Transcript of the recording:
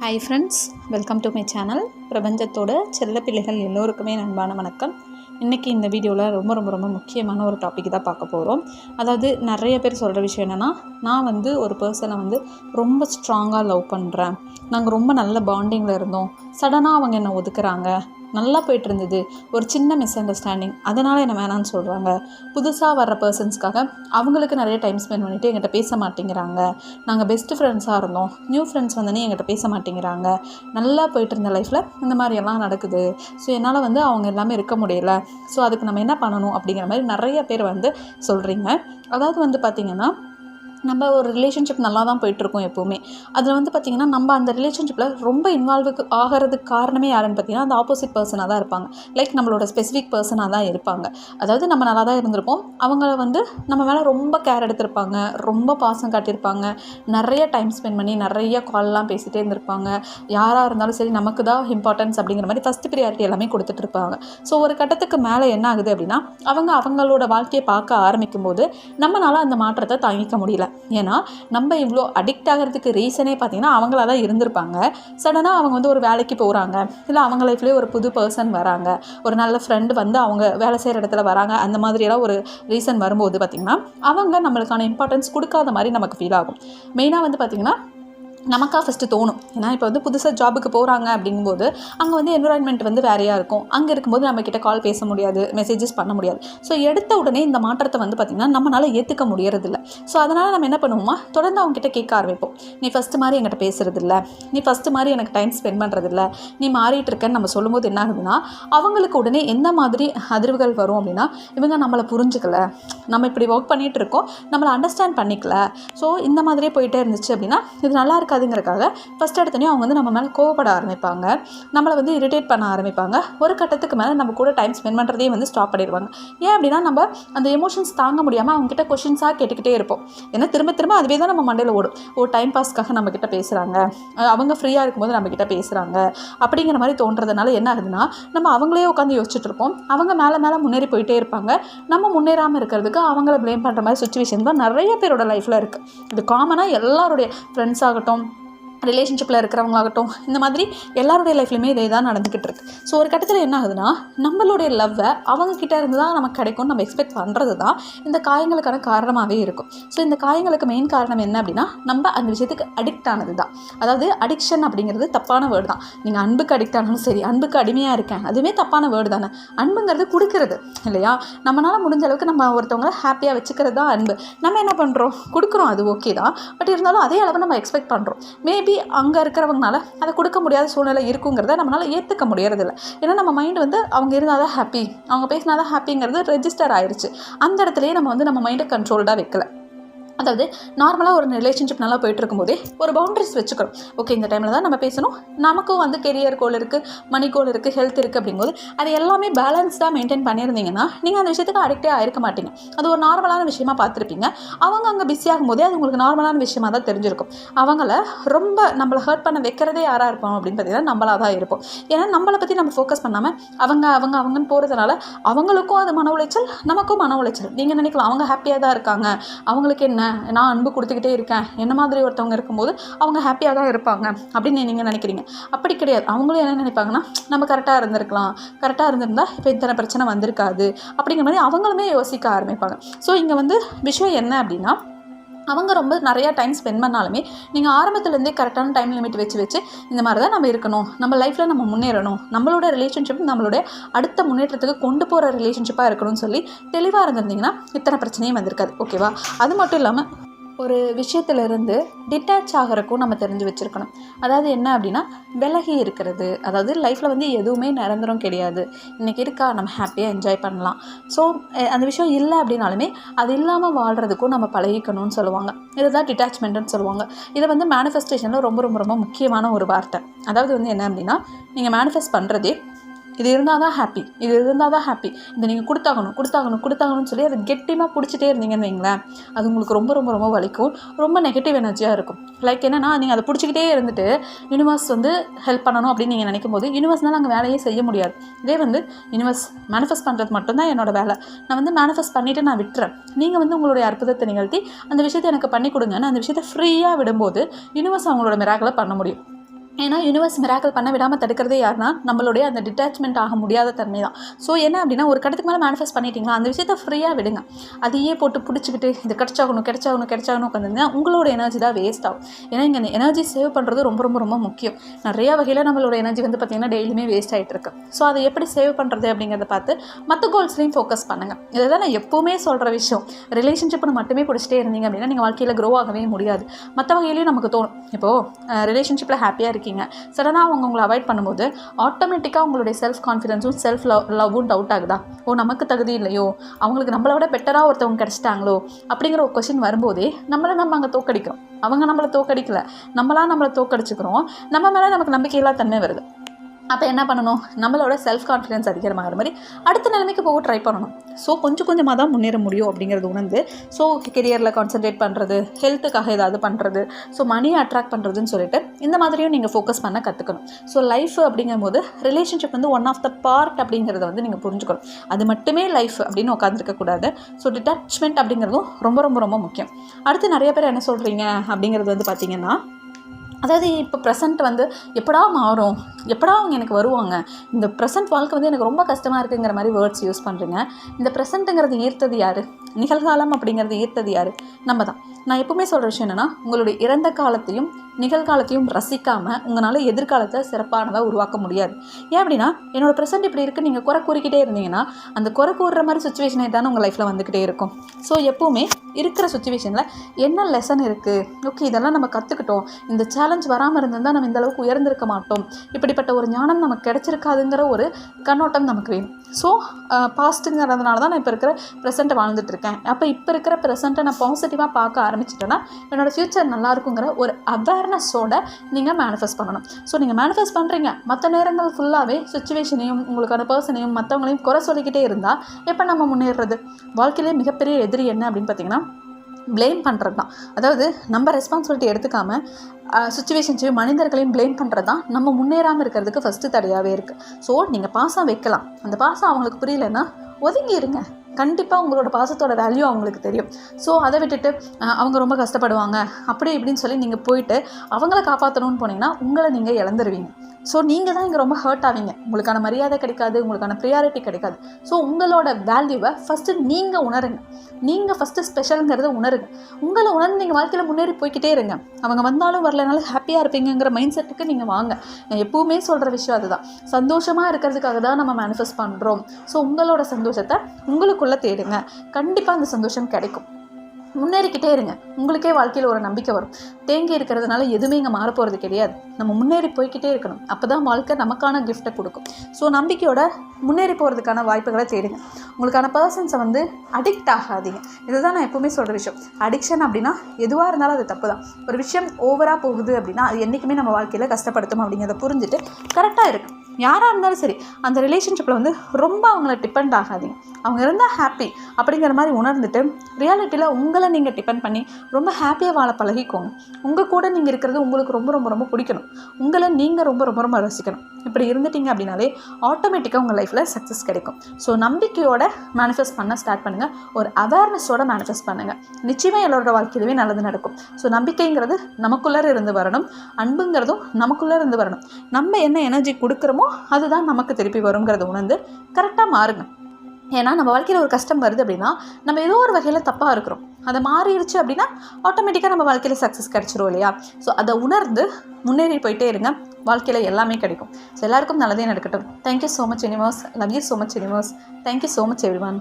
Hi friends welcome to my channel பிரபஞ்சத்தோட செல்ல பிள்ளைகள் எல்லோருக்குமே அன்பான வணக்கம். இன்றைக்கி இந்த வீடியோவில் ரொம்ப ரொம்ப ரொம்ப முக்கியமான ஒரு டாபிக் தான் பார்க்க போகிறோம் அதாவது நிறைய பேர் சொல்கிற விஷயம் என்னென்னா நான் வந்து ஒரு பர்சனை வந்து ரொம்ப ஸ்ட்ராங்காக லவ் பண்ணுறேன் நாங்கள் ரொம்ப நல்ல பாண்டிங்கில் இருந்தோம். சடனாக அவங்க என்னை ஒதுக்குறாங்க. நல்லா போயிட்டு இருந்தது. ஒரு சின்ன மிஸ் அண்டர்ஸ்டாண்டிங் அதனால் என்ன வேணான்னு சொல்கிறாங்க புதுசாக வர்ற பர்சன்ஸ்க்காக அவங்களுக்கு நிறைய டைம் ஸ்பெண்ட் பண்ணிவிட்டு எங்கிட்ட பேச மாட்டேங்கிறாங்க. நாங்கள் பெஸ்ட் ஃப்ரெண்ட்ஸாக இருந்தோம். நியூ ஃப்ரெண்ட்ஸ் வந்தோன்னே எங்கிட்ட பேச மாட்டேங்கிறாங்க. நல்லா போயிட்டு இருந்த லைஃப்பில் இந்த மாதிரி எல்லாம் நடக்குது. ஸோ என்னால் வந்து அவங்க எல்லாமே இருக்க முடியல. ஸோ அதுக்கு நம்ம என்ன பண்ணணும் அப்படிங்கிற மாதிரி நிறைய பேர் வந்து சொல்கிறீங்க அதாவது வந்து பார்த்திங்கன்னா நம்ம ஒரு ரிலேஷன்ஷிப் நல்லா தான் போயிட்டுருக்கோம் எப்போவுமே. அதில் வந்து பார்த்திங்கன்னா நம்ம அந்த ரிலேஷன்ஷிப்பில் ரொம்ப இன்வால்வுக்கு ஆகிறதுக்கு காரணமே யாருன்னு பார்த்தீங்கன்னா அந்த ஆப்போசிட் பர்சனாக தான் இருப்பாங்க. லைக் நம்மளோட ஸ்பெசிஃபிக் பர்சனாக தான் இருப்பாங்க. அதாவது நம்ம நல்லா தான் இருந்திருப்போம். அவங்கள வந்து நம்ம மேலே ரொம்ப கேர் எடுத்திருப்பாங்க. ரொம்ப பாசம் காட்டியிருப்பாங்க. நிறைய டைம் ஸ்பெண்ட் பண்ணி நிறைய கால்லாம் பேசிகிட்டே இருந்திருப்பாங்க. யாராக இருந்தாலும் சரி நமக்கு தான் இம்பார்ட்டன்ஸ் அப்படிங்கிற மாதிரி ஃபஸ்ட் ப்ரியாரிட்டி எல்லாமே கொடுத்துட்டு இருப்பாங்க. ஸோ ஒரு கட்டத்துக்கு மேலே என்ன ஆகுது அப்படின்னா அவங்க அவங்களோட வாழ்க்கையை பார்க்க ஆரம்பிக்கும்போது நம்மளால் அந்த மாற்றத்தை தாங்கிக்க முடியல. ஏன்னா நம்ம இவ்வளோ அடிக்ட் ஆகிறதுக்கு ரீசனே பார்த்தீங்கன்னா அவங்களா தான் இருந்திருப்பாங்க சடனாக அவங்க வந்து ஒரு வேலைக்கு போகிறாங்க இல்லை அவங்க லைஃப்லேயே ஒரு புது பர்சன் வராங்க. ஒரு நல்ல ஃப்ரெண்டு வந்து அவங்க வேலை செய்கிற இடத்துல வராங்க. அந்த மாதிரியெல்லாம் ஒரு ரீசன் வரும்போது பார்த்திங்கன்னா அவங்க நம்மளுக்கான இம்பார்ட்டன்ஸ் கொடுக்காத மாதிரி நமக்கு ஃபீல் ஆகும். மெயினாக வந்து பார்த்திங்கன்னா நமக்காக ஃபஸ்ட்டு தோணும். ஏன்னா இப்போ வந்து புதுசாக ஜாபுக்கு போகிறாங்க அப்படிங்கும்போது அங்கே வந்து என்விரான்மெண்ட் வந்து வேறையாக இருக்கும். அங்கே இருக்கும்போது நம்மக்கிட்ட கால் பேச முடியாது மெசேஜஸ் பண்ண முடியாது. ஸோ எடுத்த உடனே இந்த மாற்றத்தை வந்து பார்த்திங்கன்னா நம்மளால் ஏற்றுக்க முடியறதில்ல. ஸோ அதனால் நம்ம என்ன பண்ணுவோமா? தொடர்ந்து அவங்ககிட்ட கேட்க ஆரம்பிப்போம். நீ ஃபஸ்ட்டு மாதிரி என்கிட்ட பேசுகிறதில்ல நீ ஃபஸ்ட்டு மாதிரி எனக்கு டைம் ஸ்பெண்ட் பண்ணுறதில்ல நீ மாறிட்டு இருக்கேன்னு நம்ம சொல்லும்போது என்ன ஆகுதுன்னா அவங்களுக்கு உடனே எந்த மாதிரி அதிர்வுகள் வரும் அப்படின்னா இவங்க நம்மளை புரிஞ்சுக்கல. நம்ம இப்படி ஒர்க் பண்ணிகிட்டு இருக்கோம். நம்மளை அண்டர்ஸ்டாண்ட் பண்ணிக்கல. ஸோ இந்த மாதிரியே போயிட்டே இருந்துச்சு அப்படின்னா இது நல்லா நடக்காதுங்கிறக்காக ஃபஸ்ட் எடுத்தோடனே அவங்க வந்து நம்ம மேலே கோவப்பட ஆரம்பிப்பாங்க. நம்மளை வந்து இரிட்டேட் பண்ண ஆரம்பிப்பாங்க. ஒரு கட்டத்துக்கு மேலே நம்ம கூட டைம் ஸ்பெண்ட் பண்ணுறதே வந்து ஸ்டாப் பண்ணிடுவாங்க. ஏன் அப்படின்னா நம்ம அந்த எமோஷன்ஸ் தாங்க முடியாமல் அவங்ககிட்ட கொஷின்ஸாக கேட்டுக்கிட்டே இருப்போம். ஏன்னா திரும்ப திரும்ப அதுவே தான் நம்ம மண்டையில் ஓடும். ஓ டைம் பாஸ்க்காக நம்மக்கிட்ட பேசுகிறாங்க அவங்க ஃப்ரீயாக இருக்கும்போது நம்மக்கிட்ட பேசுகிறாங்க அப்படிங்கிற மாதிரி தோன்றதுனால என்ன ஆகுதுன்னா நம்ம அவங்களே உட்காந்து யோசிச்சுட்டு இருப்போம். அவங்க மேலே மேலே முன்னேறி போயிட்டே இருப்பாங்க. நம்ம முன்னேறாமல் இருக்கிறதுக்கு அவங்கள ப்ளேம் பண்ணுற மாதிரி சுச்சுவேஷன் தான் நிறைய பேரோட லைஃப்பில் இருக்குது இது காமனாக எல்லாருடைய ஃப்ரெண்ட்ஸ் ஆகட்டும் ரிலேஷன்ஷிப்பில் இருக்கிறவங்களாகட்டும் இந்த மாதிரி எல்லாருடைய லைஃப்லையுமே இதே தான் நடந்துக்கிட்டு இருக்கு. ஸோ ஒரு கட்டத்தில் என்ன ஆகுதுன்னா நம்மளுடைய லவ்வை அவங்கக்கிட்ட இருந்து தான் நமக்கு கிடைக்கும்னு நம்ம எக்ஸ்பெக்ட் பண்ணுறது தான் இந்த காயங்களுக்கான காரணமாகவே இருக்கும். ஸோ இந்த காயங்களுக்கு மெயின் காரணம் என்ன அப்படின்னா நம்ம அந்த விஷயத்துக்கு அடிக்ட் ஆனது தான். அதாவது அடிக்ஷன் அப்படிங்கிறது தப்பான வேர்டு தான். நீங்கள் அன்புக்கு அடிக்ட் ஆனாலும் சரி அன்புக்கு அடிமையாக இருக்கேன் அதுவுமே தப்பான வேர்டு தானே. அன்புங்கிறது கொடுக்கறது இல்லையா? நம்மளால் முடிஞ்ச அளவுக்கு நம்ம ஒருத்தவங்களை ஹாப்பியாக வச்சுக்கிறது தான் அன்பு. நம்ம என்ன பண்ணுறோம் கொடுக்குறோம் அது ஓகே தான். பட் இருந்தாலும் அதே அளவு நம்ம எக்ஸ்பெக்ட் பண்ணுறோம் மேபி மேபி அங்கே இருக்கிறவங்கனால அதை கொடுக்க முடியாத சூழ்நிலை இருக்குங்கிறத நம்மளால் ஏற்றுக்க முடியறதில்ல. ஏன்னா நம்ம மைண்டு வந்து அவங்க இருந்தால் தான் ஹாப்பி அவங்க பேசினா தான் ஹாப்பிங்கிறது ரெஜிஸ்டர் ஆயிடுச்சு அந்த இடத்துலையே நம்ம வந்து நம்ம மைண்டை கண்ட்ரோல்டாக வைக்கல. அதாவது நார்மலாக ஒரு ரிலேஷன்ஷிப் நல்லா போயிட்டு இருக்கும்போதே ஒரு பவுண்டரிஸ் வச்சுக்கிறோம் ஓகே இந்த டைமில் தான் நம்ம பேசணும். நமக்கும் வந்து கெரியர் கோல் இருக்குது மணி கோல் இருக்குது ஹெல்த் இருக்குது அப்படிங்கும்போது அது எல்லாமே பேலன்ஸ்டாக மெயின்டைன் பண்ணியிருந்தீங்கன்னா நீங்கள் அந்த விஷயத்துக்கு அடிக்டே ஆயிருக்க மாட்டீங்க. அது ஒரு நார்மலான விஷயமா பார்த்துருப்பீங்க. அவங்க அங்கே பிஸி ஆகும்போதே அது உங்களுக்கு நார்மலான விஷயமா தான் தெரிஞ்சிருக்கும். அவங்கள ரொம்ப நம்மளை ஹர்ட் பண்ண வைக்கிறதே யாராக இருப்போம் அப்படின்னு பார்த்தீங்கன்னா நம்மளாக தான் இருப்போம். ஏன்னா நம்மளை பற்றி நம்ம ஃபோக்கஸ் பண்ணாமல் அவங்க அவங்க அவங்கன்னு போகிறதுனால அவங்களுக்கும் அது மன உளைச்சல் நமக்கும் மன உளைச்சல். நீங்கள் நினைக்கலாம் அவங்க ஹாப்பியாக தான் இருக்காங்க. அவங்களுக்கு என்ன? நான் அன்பு கொடுத்துக்கிட்டே இருக்கேன். என்ன மாதிரி ஒருத்தவங்க இருக்கும்போது அவங்க ஹாப்பியாக தான் இருப்பாங்க அப்படின்னு நீங்கள் நினைக்கிறீங்க. அப்படி கிடையாது. அவங்களும் என்ன நினைப்பாங்கன்னா நம்ம கரெக்டாக இருந்திருக்கலாம். கரெக்டாக இருந்திருந்தா இப்போ இத்தனை பிரச்சனை வந்திருக்காது அப்படிங்கிற மாதிரி அவங்களுமே யோசிக்க ஆரம்பிப்பாங்க. ஸோ இங்கே வந்து விஷயம் என்ன அப்படின்னா அவங்க ரொம்ப நிறையா டைம் ஸ்பெண்ட் பண்ணாலுமே நீங்கள் ஆரம்பத்துலேருந்தே கரெக்டான டைம் லிமிட் வச்சு வச்சு இந்த மாதிரி தான் நம்ம இருக்கணும். நம்ம லைஃப்பில் நம்ம முன்னேறணும். நம்மளோட ரிலேஷன்ஷிப் நம்மளுடைய அடுத்த முன்னேற்றத்துக்கு கொண்டு போகிற ரிலேஷன்ஷிப்பாக இருக்கணும்னு சொல்லி தெளிவாக இருந்திருந்தீங்கன்னா இத்தனை பிரச்சனையும் வந்திருக்காது. ஓகேவா அது மட்டும் இல்லாமல் ஒரு விஷயத்துலேருந்து டிட்டாச் ஆகிறக்கும் நம்ம தெரிஞ்சு வச்சுருக்கணும். அதாவது என்ன அப்படின்னா விலகி இருக்கிறது. அதாவது லைஃப்பில் வந்து எதுவுமே நிரந்தரம் கிடையாது. இன்றைக்கி இருக்கா நம்ம ஹாப்பியாக என்ஜாய் பண்ணலாம். ஸோ அந்த விஷயம் இல்லை அப்படின்னாலுமே அது இல்லாமல் வாழ்கிறதுக்கும் நம்ம பழகிக்கணும்னு சொல்லுவாங்க. இதுதான் டிட்டாச்மெண்ட்டுன்னு சொல்லுவாங்க. இதை வந்து மேனிஃபெஸ்டேஷனில் ரொம்ப ரொம்ப ரொம்ப முக்கியமான ஒரு வார்த்தை. அதாவது வந்து என்ன அப்படின்னா நீங்கள் மேனிஃபெஸ்ட் பண்ணுறதே இது இருந்தால் தான் ஹாப்பி இது இருந்தால் தான் ஹாப்பி இதை நீங்கள் கொடுத்தாகணும் கொடுத்தாகணும் கொடுத்தாகணும்னு சொல்லி அதை கெட்டிமாக பிடிச்சிட்டே இருந்தீங்கன்னு வைங்களேன் அது உங்களுக்கு ரொம்ப ரொம்ப ரொம்ப வலிக்கும். ரொம்ப நெகட்டிவ் எனர்ஜியாக இருக்கும். லைக் என்னென்னா நீங்கள் அதை பிடிச்சிக்கிட்டே இருந்துட்டு யூனிவர்ஸ் வந்து ஹெல்ப் பண்ணணும் அப்படின்னு நீங்கள் நினைக்கும் போது யூனிவர்ஸ்னால் அங்கே வேலையே செய்ய முடியாது. இதே வந்து யூனிவர்ஸ் மேனிஃபெஸ்ட் பண்ணுறது மட்டும்தான் என்னோட வேலை. நான் வந்து மேனிஃபெஸ்ட் பண்ணிவிட்டு நான் விட்டுறேன். நீங்கள் வந்து உங்களுடைய அற்புதத்தை நிகழ்த்தி அந்த விஷயத்தை எனக்கு பண்ணி கொடுங்க நான் அந்த விஷயத்தை ஃப்ரீயாக விடும்போது யூனிவர்ஸ் அவங்களோட மிராக்களை பண்ண முடியும். ஏன்னா யூனிவர்ஸ் மிராக்கல் பண்ண விடாமல் தடுக்கிறதே யாருன்னா நம்மளுடைய அந்த டிட்டாச்மெண்ட் ஆக முடியாத தன்மை தான். ஸோ என்ன அப்படின்னா ஒரு கடத்துக்கு மேலே மேனிஃபெஸ்ட் பண்ணிட்டீங்களா அந்த விஷயத்தை ஃப்ரீயாக விடுங்க. அதையே போட்டு பிடிச்சிக்கிட்டு இது கிடச்சாகணும் கிடச்சாகணும் கிடச்சாகணும் உட்காந்துருந்தா உங்களோட எனர்ஜி தான் வேஸ்ட் ஆகும். ஏன்னா இங்கே எனர்ஜி சேவ் பண்ணுறது ரொம்ப ரொம்ப ரொம்ப முக்கியம். நிறையா வகையில் நம்மளோட எனர்ஜி வந்து பார்த்திங்கன்னா டெய்லியுமே வேஸ்ட் ஆகிட்டு இருக்கு. ஸோ அதை எப்படி சேவ் பண்ணுறது அப்படிங்கிறத பார்த்து மற்ற கோல்ஸ்லையும் ஃபோக்கஸ் பண்ணுங்கள் இதை தான் நான் எப்போவுமே சொல்கிற விஷயம். ரிலேஷன்ஷிப்னு மட்டுமே பிடிச்சிட்டே இருந்தீங்க அப்படின்னா நீங்கள் வாழ்க்கையில் க்ரோ ஆகவே முடியாது. மற்ற வகையிலையும் நமக்கு தோணும். இப்போது ரிலேஷன்ஷிப்பில் ஹாப்பியாக இருக்குது இருக்கீங்க சடனாக அவங்க உங்களை அவாய்ட் பண்ணும்போது ஆட்டோமேட்டிக்காக உங்களுடைய செல்ஃப் கான்ஃபிடென்ஸும் செல்ஃப் லவ் லவ்வும் டவுட் ஆகுதா? ஓ நமக்கு தகுதி இல்லையோ? அவங்களுக்கு நம்மளை விட பெட்டராக ஒருத்தவங்க கிடச்சிட்டாங்களோ? அப்படிங்கிற ஒரு கொஷின் வரும்போதே நம்மளை நம்ம அங்கே தோக்கடிக்கிறோம். அவங்க நம்மளை தோக்கடிக்கல. நம்மளா நம்மளை தோக்கடிச்சுக்கிறோம். நம்ம மேலே நமக்கு நம்பிக்கையில்லா தன்மை வருது. அப்போ என்ன பண்ணணும்? நம்மளோட செல்ஃப் கான்ஃபிடன்ஸ் அதிகமாகிற மாதிரி அடுத்த நிலைமைக்கு போக ட்ரை பண்ணணும். ஸோ கொஞ்சம் கொஞ்சமாக தான் முன்னேற முடியும் அப்படிங்கிறது உணர்ந்து ஸோ கெரியரில் கான்சென்ட்ரேட் பண்ணுறது ஹெல்த்துக்காக ஏதாவது பண்ணுறது ஸோ மணியை அட்ராக்ட் பண்ணுறதுன்னு சொல்லிட்டு இந்த மாதிரியும் நீங்கள் ஃபோக்கஸ் பண்ண கற்றுக்கணும் ஸோ லைஃப் அப்படிங்கும்போது ரிலேஷன்ஷிப் வந்து ஒன் ஆஃப் த பார்ட் அப்படிங்கிறத வந்து நீங்கள் புரிஞ்சுக்கணும். அது மட்டுமே லைஃப் அப்படின்னு உட்காந்துருக்கக்கூடாது ஸோ டிட்டாச்மெண்ட் அப்படிங்கிறதும் ரொம்ப ரொம்ப ரொம்ப முக்கியம். அடுத்து நிறைய பேர் என்ன சொல்கிறீங்க அப்படிங்கிறது வந்து பார்த்திங்கன்னா அதாவது இப்போ ப்ரெசண்ட் வந்து எப்படா மாறும்? எப்படா அவங்க எனக்கு வருவாங்க? இந்த ப்ரெசென்ட் வாழ்க்கை வந்து எனக்கு ரொம்ப கஷ்டமாக இருக்குங்கிற மாதிரி வேர்ட்ஸ் யூஸ் பண்ணுறீங்க இந்த ப்ரெசண்ட்டுங்கிறது ஈர்த்தது யார்? நிகழ்காலம் அப்படிங்கிறது ஈர்த்தது யார்? நம்ம தான் நான் எப்பவுமே சொல்கிற விஷயம் என்னென்னா உங்களுடைய இறந்த காலத்தையும் நிகழ்காலத்தையும் ரசிக்காமல் உங்களால் எதிர்காலத்தை சிறப்பானதாக உருவாக்க முடியாது. ஏன் அப்படின்னா என்னோடய ப்ரெசென்ட் இப்படி இருக்குது நீங்கள் குறை கூறிக்கிட்டே இருந்தீங்கன்னா அந்த குறை கூறுற மாதிரி சுச்சுவேஷனே தானே உங்கள் லைஃப்பில் வந்துக்கிட்டே இருக்கும். ஸோ எப்போவுமே இருக்கிற சுச்சுவேஷனில் என்ன லெசன் இருக்குது ஓகே இதெல்லாம் நம்ம கற்றுக்கிட்டோம் இந்த சேலஞ்ச் வராமல் இருந்திருந்தால் நம்ம இந்த அளவுக்கு உயர்ந்திருக்க மாட்டோம். இப்படிப்பட்ட ஒரு ஞானம் நமக்கு கிடைச்சிருக்காதுங்கிற ஒரு கண்ணோட்டம் நமக்கு வேணும். ஸோ பாஸ்ட்டுங்கிறதுனால தான் நான் இப்போ இருக்கிற ப்ரெசென்ட்டை வாழ்ந்துட்டு இருக்கேன். அப்போ இப்போ இருக்கிற ப்ரெசென்ட்டை நான் பாசிட்டிவாக பார்க்க ஆரம்பிச்சிட்டேன்னா என்னோடய ஃப்யூச்சர் நல்லா இருக்குங்கிற ஒரு அவேர்னஸோட நீங்கள் மேனிஃபெஸ்ட் பண்ணணும். ஸோ நீங்கள் மேனிஃபெஸ்ட் பண்ணுறீங்க மற்ற நேரங்கள் ஃபுல்லாகவே சுச்சுவேஷனையும் உங்களுக்கான பர்சனையும் மற்றவங்களையும் குறை சொல்லிக்கிட்டே இருந்தால் எப்போ நம்ம முன்னேறுறது வாழ்க்கையிலே மிகப்பெரிய எதிரி என்ன அப்படின்னு பார்த்தீங்கன்னா ப்ளேம் பண்ணுறது தான். அதாவது நம்ம ரெஸ்பான்சிபிலிட்டி எடுத்துக்காமல் சுச்சுவேஷன்ஸையும் மனிதர்களையும் ப்ளேம் பண்ணுறது தான் நம்ம முன்னேறாமல் இருக்கிறதுக்கு ஃபஸ்ட்டு தடையாகவே இருக்குது ஸோ நீங்கள் பாசம் வைக்கலாம். அந்த பாசம் அவங்களுக்கு புரியலன்னா ஒதுங்கி இருங்க கண்டிப்பாக உங்களோட பாசத்தோட வேல்யூ அவங்களுக்கு தெரியும். ஸோ அதை விட்டுட்டு அவங்க ரொம்ப கஷ்டப்படுவாங்க. அப்படி இப்படின்னு சொல்லி நீங்கள் போயிட்டு அவங்கள காப்பாற்றணும்னு போனீங்கன்னா உங்களை நீங்கள் இழந்துருவீங்க. ஸோ நீங்கள் தான் இங்கே ரொம்ப ஹர்ட் ஆவீங்க. உங்களுக்கான மரியாதை கிடைக்காது உங்களுக்கான ப்ரியாரிட்டி கிடைக்காது. ஸோ உங்களோட வேல்யூவை ஃபஸ்ட்டு நீங்கள் உணருங்க. நீங்கள் ஃபஸ்ட்டு ஸ்பெஷலுங்கிறத உணருங்க. உங்களை உணர்ந்து நீங்கள் வாழ்க்கையில் முன்னேறி போய்கிட்டே இருங்க. அவங்க வந்தாலும் வரலனாலும் ஹாப்பியாக இருப்பீங்கங்கிற மைண்ட் செட்டுக்கு நீங்கள் வாங்க. நான் எப்பவுமே சொல்கிற விஷயம் அதுதான். சந்தோஷமாக இருக்கிறதுக்காக தான் நம்ம மேனிஃபெஸ்ட் பண்ணுறோம் ஸோ உங்களோட சந்தோஷத்தை உங்களுக்குள்ளே தேடுங்க. கண்டிப்பாக அந்த சந்தோஷம் கிடைக்கும். முன்னேறிக்கிட்டே இருங்க. உங்களுக்கே வாழ்க்கையில் ஒரு நம்பிக்கை வரும். தேங்கி இருக்கிறதுனால எதுவுமே இங்கே மாறப்போகிறது கிடையாது. நம்ம முன்னேறி போய்கிட்டே இருக்கணும். அப்போ தான் வாழ்க்கை நமக்கான கிஃப்ட்டை கொடுக்கும். ஸோ நம்பிக்கையோட முன்னேறி போகிறதுக்கான வாய்ப்புகளை தேடுங்க. உங்களுக்கான பர்சன்ஸை வந்து அடிக்ட் ஆகாதீங்க. இதுதான் நான் எப்போவுமே சொல்கிற விஷயம். அடிக்ஷன் அப்படின்னா எதுவாக இருந்தாலும் அது தப்பு தான் ஒரு விஷயம் ஓவராக போகுது அப்படின்னா அது என்றைக்குமே நம்ம வாழ்க்கையில் கஷ்டப்படுத்தும் அப்படிங்கிறத புரிஞ்சுட்டு கரெக்டாக இருக்குது யாராக இருந்தாலும் சரி அந்த ரிலேஷன்ஷிப்பில் வந்து ரொம்ப அவங்கள டிபெண்ட் ஆகாதீங்க. அவங்க இருந்தால் ஹாப்பி அப்படிங்கிற மாதிரி உணர்ந்துட்டு ரியாலிட்டியில் உங்களை நீங்கள் டிபெண்ட் பண்ணி ரொம்ப ஹாப்பியாக வாழ பழகிக்கோங்க. உங்கள் கூட நீங்கள் இருக்கிறது உங்களுக்கு ரொம்ப ரொம்ப ரொம்ப பிடிக்கணும். உங்களை நீங்கள் ரொம்ப ரொம்ப ரொம்ப ரசிக்கணும். இப்படி இருந்துட்டீங்க அப்படின்னாலே ஆட்டோமேட்டிக்காக உங்கள் லைஃப்பில் சக்ஸஸ் கிடைக்கும். ஸோ நம்பிக்கையோட மேனிஃபெஸ்ட் பண்ண ஸ்டார்ட் பண்ணுங்கள் ஒரு அவேர்னஸோட மேனிஃபெஸ்ட் பண்ணுங்கள் நிச்சயமாக எல்லாரோட வாழ்க்கையிலுமே நல்லது நடக்கும். ஸோ நம்பிக்கைங்கிறது நமக்குள்ளே இருந்து வரணும். அன்புங்கிறதும் நமக்குள்ளே இருந்து வரணும். நம்ம என்ன எனர்ஜி கொடுக்குறோமோ அதுதான் நமக்கு திருப்பி வருங்கிறத உணர்ந்து கரெக்டாக மாறுங்க. ஏன்னா நம்ம வாழ்க்கையில் ஒரு கஷ்டம் வருது அப்படின்னா நம்ம ஏதோ ஒரு வகையில் தப்பாக இருக்கிறோம். அதை மாறிடுச்சு அப்படின்னா ஆட்டோமேட்டிக்காக நம்ம வாழ்க்கையில் சக்ஸஸ் கிடச்சிரும் இல்லையா? ஸோ அதை உணர்ந்து முன்னேறி போயிட்டே இருங்க. வாழ்க்கையில் எல்லாமே கிடைக்கும். ஸோ எல்லாருக்கும் நல்லதே நடக்கட்டும். Thank you so much universe love you so much universe thank you so much everyone